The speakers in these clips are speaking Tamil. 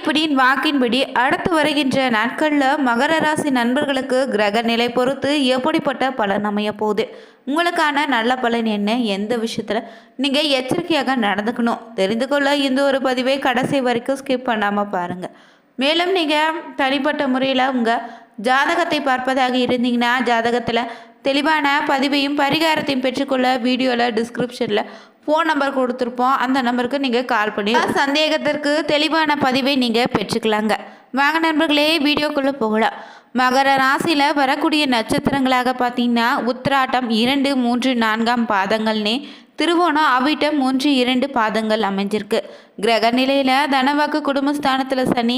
அதிபதியின் வாக்கின்படி அடுத்து வருகின்ற நாட்களில் மகர ராசி நண்பர்களுக்கு கிரக நிலை பொறுத்து எப்படிப்பட்ட பலன் அமைய போகுது? உங்களுக்கான நல்ல பலன் என்ன? எந்த விஷயத்தில்? நீங்கள் எச்சரிக்கையாக நடந்துக்கணும். தெரிந்து கொள்ள இந்த ஒரு பதிவை கடைசி வரைக்கும் ஸ்கிப் பண்ணாமல் பாருங்கள் மேலும் நீங்கள் தனிப்பட்ட முறையில் உங்கள் ஜாதகத்தை பார்ப்பதாக இருந்தீங்கன்னா ஜாதகத்தில் தெளிவான பதிவையும் பரிகாரத்தையும் பெற்றுக்கொள்ள வீடியோவில் டிஸ்கிரிப்ஷனில் ஃபோன் நம்பர் கொடுத்துருப்போம். அந்த நம்பருக்கு நீங்கள் கால் பண்ணி சந்தேகத்திற்கு தெளிவான பதிவை நீங்கள் பெற்றுக்கலாங்க. வாங்க நண்பர்களே வீடியோக்குள்ளே போகலாம். மகர ராசியில் வரக்கூடிய நட்சத்திரங்களாக பார்த்தீங்கன்னா உத்திராட்டம் இரண்டு மூன்று நான்காம் பாதங்கள்னே திருவோணம் அவிட்டம் மூன்று இரண்டு பாதங்கள் அமைஞ்சிருக்கு. கிரக நிலையில் தனவாக்கு குடும்பஸ்தானத்தில் சனி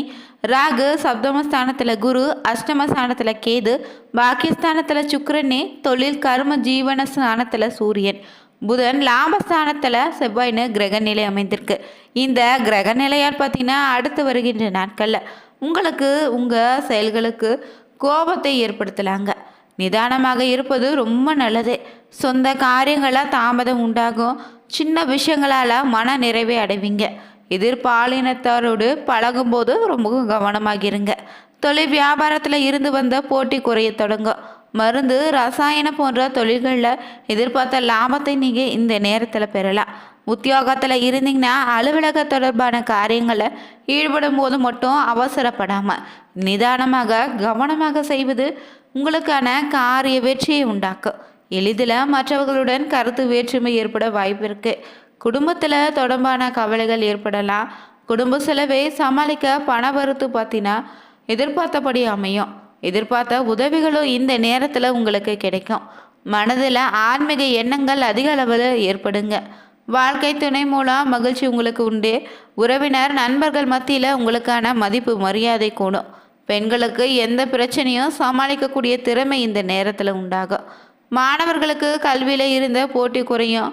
ராகு சப்தமஸ்தானத்தில் குரு அஷ்டமஸ்தானத்தில் கேது பாக்கியஸ்தானத்தில் சுக்கரனே தொழில் கர்ம ஜீவன ஸ்தானத்தில் சூரியன். புதன் லாபஸ்தானத்தில் செவ்வாயின்னு கிரக நிலை அமைந்திருக்கு. இந்த கிரக நிலையால் பார்த்தீங்கன்னா அடுத்து வருகின்ற நாட்களில் உங்களுக்கு உங்கள் செயல்களுக்கு கோபத்தை ஏற்படுத்தலாங்க. நிதானமாக இருப்பது ரொம்ப நல்லது. சொந்த காரியங்களாக தாமதம் உண்டாகும். சின்ன விஷயங்களால் மன நிறைவை அடைவீங்க. எதிர்பாலினத்தாரோடு பழகும்போது ரொம்ப கவனமாக இருங்க தொழில் வியாபாரத்தில் இருந்து வந்த போட்டி குறைய தொடங்கும். மருந்து ரசாயனம் போன்ற தொழில்களில் எதிர்பார்த்த லாபத்தை நீங்கள் இந்த நேரத்தில் பெறலாம். உத்தியோகத்தில் இருந்தீங்கன்னா அலுவலக தொடர்பான காரியங்களை ஈடுபடும் போது மட்டும் அவசரப்படாமல் நிதானமாக கவனமாக செய்வது உங்களுக்கான காரிய வெற்றியை உண்டாக்கும். எளிதில் மற்றவர்களுடன் கருத்து வேற்றுமை ஏற்பட வாய்ப்பு இருக்குது குடும்பத்தில் தொடர்பான கவலைகள் ஏற்படலாம். குடும்ப செலவை சமாளிக்க பண வரத்து பார்த்தீங்கன்னா எதிர்பார்த்தபடி அமையும். எதிர்பார்த்த உதவிகளும் இந்த நேரத்தில் உங்களுக்கு கிடைக்கும். மனதில் ஆன்மீக எண்ணங்கள் அதிக அளவில் ஏற்படுங்க. வாழ்க்கை துணை மூலம் மகிழ்ச்சி உங்களுக்கு உண்டு. உறவினர் நண்பர்கள் மத்தியில் உங்களுக்கான மதிப்பு மரியாதை கூடும். பெண்களுக்கு எந்த பிரச்சனையும் சமாளிக்கக்கூடிய திறமை இந்த நேரத்தில் உண்டாகும். மாணவர்களுக்கு கல்வியில் இருந்த போட்டி குறையும்.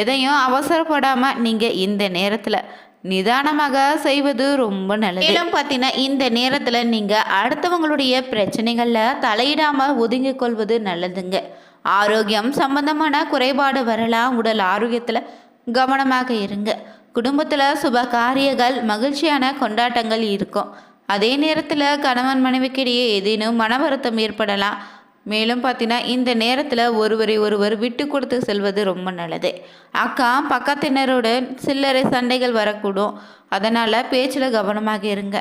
எதையும் அவசரப்படாமல் நீங்கள் இந்த நேரத்தில் நிதானமாக செய்வது ரொம்ப நல்லது. மேலும் பார்த்தீங்கன்னா இந்த நேரத்தில் நீங்கள் அடுத்தவங்களுடைய பிரச்சனைகளில் தலையிடாமல் ஒதுங்கிக் கொள்வது நல்லதுங்க. ஆரோக்கியம் சம்பந்தமான குறைபாடு வரலாம். உடல் ஆரோக்கியத்தில் கவனமாக இருங்க. குடும்பத்தில் சுப காரியங்கள் மகிழ்ச்சியான கொண்டாட்டங்கள் இருக்கும். அதே நேரத்தில் கணவன் மனைவிக்கிடையே ஏதேனும் மன வருத்தம் ஏற்படலாம். மேலும் பார்த்தீங்கன்னா இந்த நேரத்தில் ஒருவரை ஒருவர் விட்டு கொடுத்து செல்வது ரொம்ப நல்லது. அக்கா பக்கத்தினருடன் சில்லறை சண்டைகள் வரக்கூடும். அதனால் பேச்சில் கவனமாக இருங்க.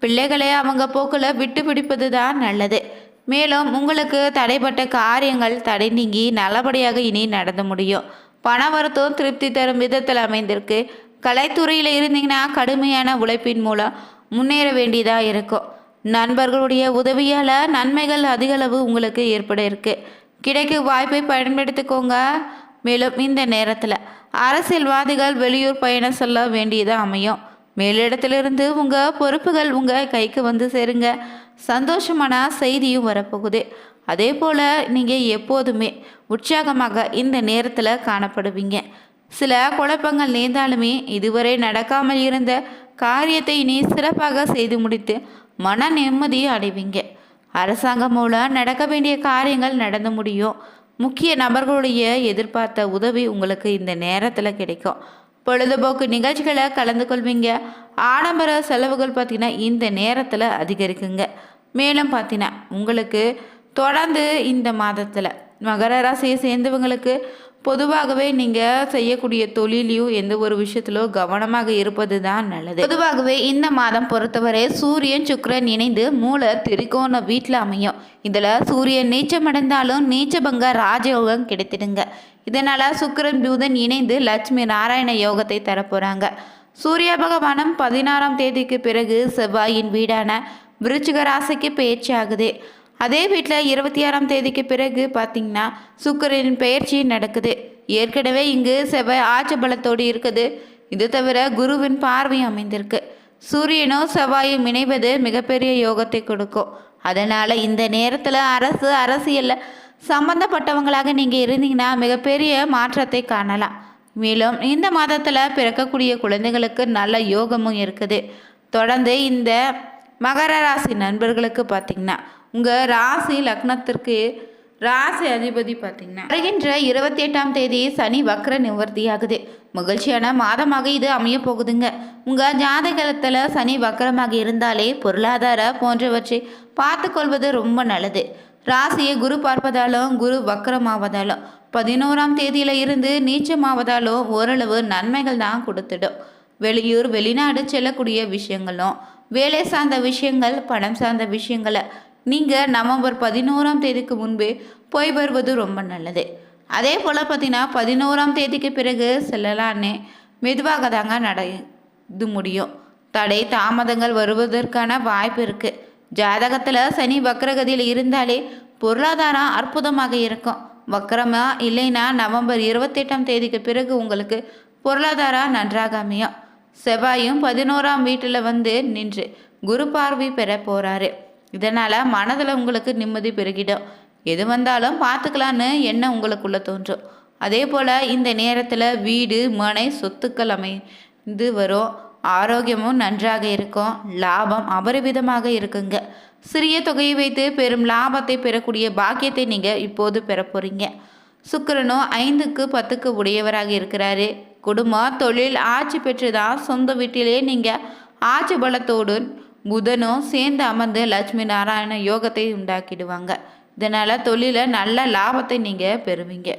பிள்ளைகளை அவங்க போக்கில் விட்டு பிடிப்பது தான் நல்லது. மேலும் உங்களுக்கு தடைப்பட்ட காரியங்கள் தடை நீங்கி நல்லபடியாக இனி நடந்து முடியும். பண வரத்தும் திருப்தி தரும் விதத்தில் அமைந்திருக்கு. கலைத்துறையில் இருந்தீங்கன்னா கடுமையான உழைப்பின் மூலம் முன்னேற வேண்டியதாக இருக்கும். நண்பர்களுடைய உதவியால் நன்மைகள் அதிகளவு உங்களுக்கு ஏற்பட இருக்கு. கிடைக்கும் வாய்ப்பை பயன்படுத்திக்கோங்க. மேலும் இந்த நேரத்தில் அரசியல்வாதிகள் வெளியூர் பயணம் செல்ல வேண்டியதாக அமையும். மேலிடத்திலிருந்து உங்கள் பொறுப்புகள் உங்கள் கைக்கு வந்து சேருங்க. சந்தோஷமான செய்தியும் வரப்போகுது. அதே போல் நீங்கள் எப்போதுமே உற்சாகமாக இந்த நேரத்தில் காணப்படுவீங்க. சில குழப்பங்கள் நேர்ந்தாலுமே இதுவரை நடக்காமல் இருந்த காரியத்தை நீ சிறப்பாக செய்து முடித்து மன நிம்மதியும் அடைவீங்க. அரசாங்கம் மூலம் நடக்க வேண்டிய காரியங்கள் நடந்து முடியும். முக்கிய நபர்களுடைய எதிர்பார்த்த உதவி உங்களுக்கு இந்த நேரத்தில் கிடைக்கும். பொழுதுபோக்கு நிகழ்ச்சிகளை கலந்து கொள்வீங்க. ஆடம்பர செலவுகள் பார்த்திங்கன்னா இந்த நேரத்தில் அதிகரிக்குங்க. மேலும் பார்த்தீங்கன்னா உங்களுக்கு தொடர்ந்து இந்த மாதத்தில் மகர ராசியை சேர்ந்தவங்களுக்கு பொதுவாகவே நீங்கள் செய்யக்கூடிய தொழிலையும் எந்த ஒரு விஷயத்திலோ கவனமாக இருப்பது தான் நல்லது. பொதுவாகவே இந்த மாதம் பொறுத்தவரை சூரியன் சுக்கரன் இணைந்து மூளை திரிகோண வீட்டில் அமையும். இதில் சூரியன் நீச்சமடைந்தாலும் நீச்சபங்க ராஜயோகம் கிடைத்திடுங்க. இதனால் சுக்கரன் புதன் இணைந்து லட்சுமி நாராயண யோகத்தை தரப்போகிறாங்க சூரிய பகவானம் பதினாறாம் தேதிக்கு பிறகு செவ்வாயின் வீடான விருச்சிக ராசிக்கு பேச்சாகுது ஆகுது. அதே வீட்டில் இருபத்தி ஆறாம் தேதிக்கு பிறகு பார்த்தீங்கன்னா சுக்கரனின் பயிற்சி நடக்குது. ஏற்கனவே இங்கு செவ்வாய் ஆட்சி பலத்தோடு இருக்குது. இது தவிர குருவின் பார்வை அமைந்திருக்கு. சூரியனும் செவ்வாயும் இணைவது மிகப்பெரிய யோகத்தை கொடுக்கும். அதனால் இந்த நேரத்தில் அரசு அரசியலில் சம்பந்தப்பட்டவங்களாக நீங்கள் இருந்தீங்கன்னா மிகப்பெரிய மாற்றத்தை காணலாம். மேலும் இந்த மாதத்தில் பிறக்கக்கூடிய குழந்தைகளுக்கு நல்ல யோகமும் இருக்குது. தொடர்ந்து இந்த மகர ராசி நண்பர்களுக்கு பார்த்திங்கன்னா உங்கள் ராசி லக்னத்திற்கு ராசி அதிபதி பார்த்தீங்கன்னா வருகின்ற இருபத்தி எட்டாம் தேதி சனி வக்ர நிவர்த்தியாகுது. மகிழ்ச்சியான மாதமாக இது அமைய போகுதுங்க. உங்கள் ஜாதகத்தில் சனி வக்ரமாக இருந்தாலே பொருளாதார போன்றவற்றை பார்த்துக்கொள்வது ரொம்ப நல்லது. ராசியை குரு பார்ப்பதாலும் குரு வக்கரமாவதாலும் பதினோராம் தேதியில இருந்து நீச்சமாவதாலும் ஓரளவு நன்மைகள் தான் கொடுத்துடும். வெளியூர் வெளிநாடு செல்லக்கூடிய விஷயங்களும் வேலை சார்ந்த விஷயங்கள் பணம் சார்ந்த விஷயங்களை நீங்கள் நவம்பர் பதினோராம் தேதிக்கு முன்பே போய் வருவது ரொம்ப நல்லது. அதே போல் பார்த்தீங்கன்னா பதினோராம் தேதிக்கு பிறகு செல்லலான்னு மெதுவாக தாங்க நட இது முடியும். தடை தாமதங்கள் வருவதற்கான வாய்ப்பு இருக்குது ஜாதகத்தில் சனி வக்ரகதியில் இருந்தாலே பொருளாதாரம் அற்புதமாக இருக்கும். வக்கரமாக இல்லைன்னா நவம்பர் இருபத்தெட்டாம் தேதிக்கு பிறகு உங்களுக்கு பொருளாதாரம் நன்றாக அமையும். செவ்வாயும் பதினோராம் வீட்டில் வந்து நின்று குரு பார்வை பெற போகிறாரு இதனால் மனதில் உங்களுக்கு நிம்மதி பெருகிடும். எது வந்தாலும் பார்த்துக்கலான்னு எண்ணம் உங்களுக்குள்ளே தோன்றும். அதே போல் இந்த நேரத்தில் வீடு மனை சொத்துக்கள் அமைந்து வரும். ஆரோக்கியமும் நன்றாக இருக்கும். லாபம் அபரிவிதமாக இருக்குங்க. சிறிய தொகையை வைத்து பெரும் லாபத்தை பெறக்கூடிய பாக்கியத்தை நீங்கள் இப்போது பெற போகிறீங்க சுக்கரனும் ஐந்துக்கு பத்துக்கு உடையவராக இருக்கிறாரு. குடும்பம் தொழில் ஆட்சி பெற்றுதான் சொந்த வீட்டிலே நீங்கள் ஆட்சி பலத்தோடு புதனும் சேர்ந்து அமர்ந்து லட்சுமி நாராயண யோகத்தை உண்டாக்கிடுவாங்க. இதனால் தொழிலில் நல்ல லாபத்தை நீங்கள் பெறுவீங்க.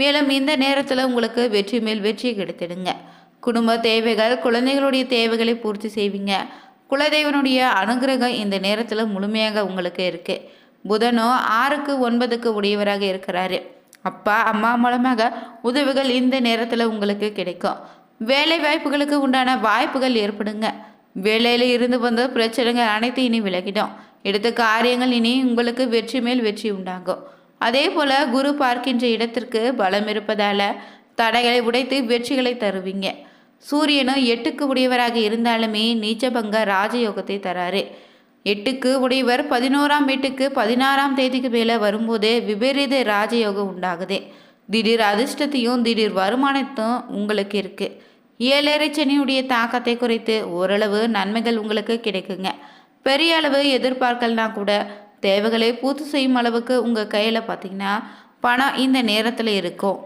மேலும் இந்த நேரத்தில் உங்களுக்கு வெற்றி மேல் வெற்றி கிடைத்திடுங்க. குடும்ப தேவைகள் குழந்தைகளுடைய தேவைகளை பூர்த்தி செய்வீங்க. குலதெய்வனுடைய அனுகிரகம் இந்த நேரத்தில் முழுமையாக உங்களுக்கு இருக்குது புதனும் ஆறுக்கு ஒன்பதுக்கு உடையவராக இருக்கிறாரு. அப்பா அம்மா மூலமாக உதவிகள் இந்த நேரத்தில் உங்களுக்கு கிடைக்கும். வேலை வாய்ப்புகளுக்கு உண்டான வாய்ப்புகள் ஏற்படுங்க. வேலையில் இருந்து வந்த பிரச்சனைகள் அனைத்தும் இனி விலகிடும். எடுத்த காரியங்கள் இனி உங்களுக்கு வெற்றி மேல் வெற்றி உண்டாகும். அதே போல் குரு பார்க்கின்ற இடத்திற்கு பலம் இருப்பதால் தடைகளை உடைத்து வெற்றிகளை தருவீங்க. சூரியனும் எட்டுக்கு உடையவராக இருந்தாலுமே நீச்சபங்க ராஜயோகத்தை தராரு. எட்டுக்கு உடையவர் பதினோராம் வீட்டுக்கு பதினாறாம் தேதிக்கு மேலே வரும்போது விபரீத ராஜயோகம் உண்டாகுது. திடீர் அதிர்ஷ்டத்தையும் திடீர் வருமானத்தும் உங்களுக்கு இருக்குது ஏழரை சனியுடைய தாக்கத்தை குறைத்து ஓரளவு நன்மைகள் உங்களுக்கு கிடைக்குங்க. பெரிய அளவு எதிர்பார்க்கலனா கூட தேவைகளை பூர்த்தி செய்யும் அளவுக்கு உங்கள் கையில் பார்த்தீங்கன்னா பணம் இந்த நேரத்தில் இருக்கும்.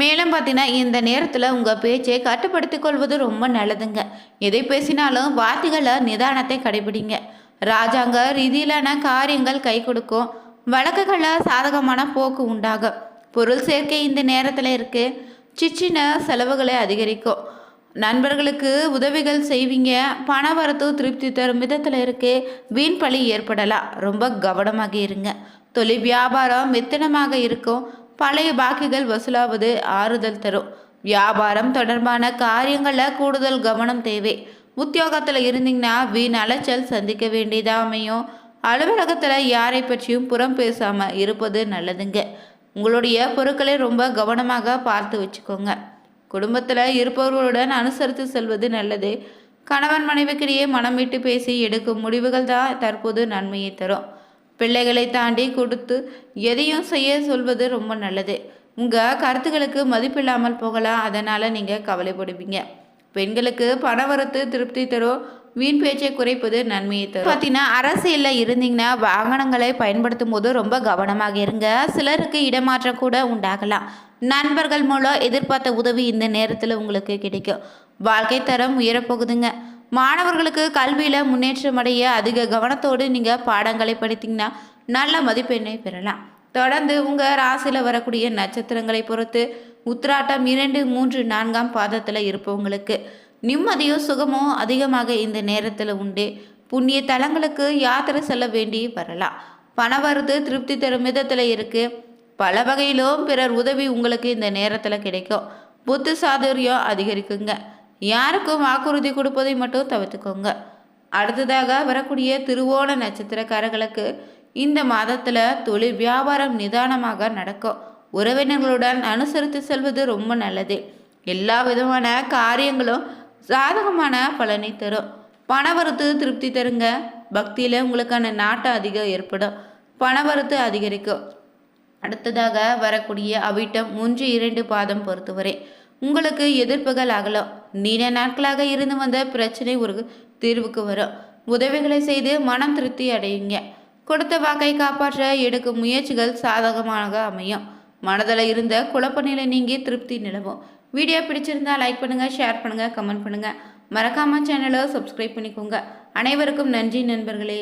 மேலும் பார்த்தீங்கன்னா இந்த நேரத்தில் உங்கள் பேச்சை கட்டுப்படுத்தி கொள்வது ரொம்ப நல்லதுங்க. எதை பேசினாலும் வார்த்தைகளை நிதானத்தை கடைபிடிங்க. ராஜாங்க ரீதியிலான காரியங்கள் கை கொடுக்கும். வழக்குகளில் சாதகமான போக்கு உண்டாகும். பொருள் சேர்க்கை இந்த நேரத்தில் இருக்குது சிச்சின செலவுகளை அதிகரிக்கும் நண்பர்களுக்கு உதவிகள் செய்வீங்க. பண வரத்து திருப்தி தரும் விதத்தில் இருக்கு வீண் பழி ஏற்படலாம் ரொம்ப கவனமாக இருங்க. தொழில் வியாபாரம் மெத்தனமாக இருக்கும். பழைய பாக்கிகள் வசூலாவது ஆறுதல் தரும். வியாபாரம் தொடர்பான காரியங்களில் கூடுதல் கவனம் தேவை. உத்தியோகத்தில் இருந்தீங்கன்னா வீண் அலைச்சல் சந்திக்க வேண்டியதாக அமையும். அலுவலகத்தில் யாரை பற்றியும் புறம் பேசாமல் இருப்பது நல்லதுங்க. உங்களுடைய பொருட்களை ரொம்ப கவனமாக பார்த்து வச்சுக்கோங்க. குடும்பத்தில் இருப்பவர்களுடன் அனுசரித்து செல்வது நல்லது. கணவன் மனைவிக்கிடையே மனம் விட்டு பேசி எடுக்கும் முடிவுகள் தான் தற்போது நன்மையை தரும். பிள்ளைகளை தாண்டி கொடுத்து எதையும் செய்ய சொல்வது ரொம்ப நல்லது. உங்கள் கருத்துக்களுக்கு மதிப்பில்லாமல் போகலாம். அதனால் நீங்கள் கவலைப்படுவீங்க. பெண்களுக்கு பணவரத்து திருப்தி தரும். வீண் பேச்சை குறைப்பது நன்மையை தரும். பார்த்தீங்கன்னா அரசியலில் இருந்தீங்கன்னா வாகனங்களை பயன்படுத்தும் போது ரொம்ப கவனமாக இருங்க. சிலருக்கு இடமாற்றம் கூட உண்டாகலாம். நண்பர்கள் மூலம் எதிர்பார்த்த உதவி இந்த நேரத்தில் உங்களுக்கு கிடைக்கும். வாழ்க்கை தரம் உயரப்போகுதுங்க. மாணவர்களுக்கு கல்வியில் முன்னேற்றம் அடைய அதிக கவனத்தோடு நீங்கள் பாடங்களை படித்தீங்கன்னா நல்ல மதிப்பெண்ணை பெறலாம். தொடர்ந்து உங்கள் ராசியில் வரக்கூடிய நட்சத்திரங்களை பொறுத்து உத்திராட்டம் இரண்டு மூன்று நான்காம் பாதத்தில் இருப்பவங்களுக்கு நிம்மதியும் சுகமும் அதிகமாக இந்த நேரத்தில் உண்டு. புண்ணிய தலங்களுக்கு யாத்திரை செல்ல வேண்டி வரலாம். பணவரத்து திருப்தி தரும் விதத்தில் இருக்குது பல வகையிலும் பிறர் உதவி உங்களுக்கு இந்த நேரத்தில் கிடைக்கும். புத்து சாதுரியம் அதிகரிக்குங்க. யாருக்கும் வாக்குறுதி கொடுப்பதை மட்டும் தவிர்த்துக்கோங்க. அடுத்ததாக வரக்கூடிய திருவோண நட்சத்திரக்காரர்களுக்கு இந்த மாதத்தில் தொழில் வியாபாரம் நிதானமாக நடக்கும். உறவினர்களுடன் அனுசரித்து செல்வது ரொம்ப நல்லது. எல்லா விதமான காரியங்களும் சாதகமான பலனை தரும். பணவரத்து திருப்தி தருங்க. பக்தியில் உங்களுக்கான நாட்டம் அதிகம் ஏற்படும். பணவரத்து அதிகரிக்கும். அடுத்ததாக வரக்கூடிய அவிட்டம் மூன்று இரண்டு பாதம் பொறுத்தவரை உங்களுக்கு எதிர்ப்புகள் அகலும். நீண்ட நாட்களாக இருந்து வந்த பிரச்சனை ஒரு தீர்வுக்கு வரும். உதவிகளை செய்து மனம் திருப்தி அடையுங்க. கொடுத்த வாக்கை காப்பாற்ற எடுக்கும் முயற்சிகள் சாதகமாக அமையும். மனதில் இருந்த குழப்ப நிலை நீங்கி திருப்தி நிலவும். வீடியோ பிடிச்சிருந்தா லைக் பண்ணுங்கள் ஷேர் பண்ணுங்கள் கமெண்ட் பண்ணுங்கள் மறக்காமல் சேனலை சப்ஸ்கிரைப் பண்ணிக்கோங்க. அனைவருக்கும் நன்றி நண்பர்களே.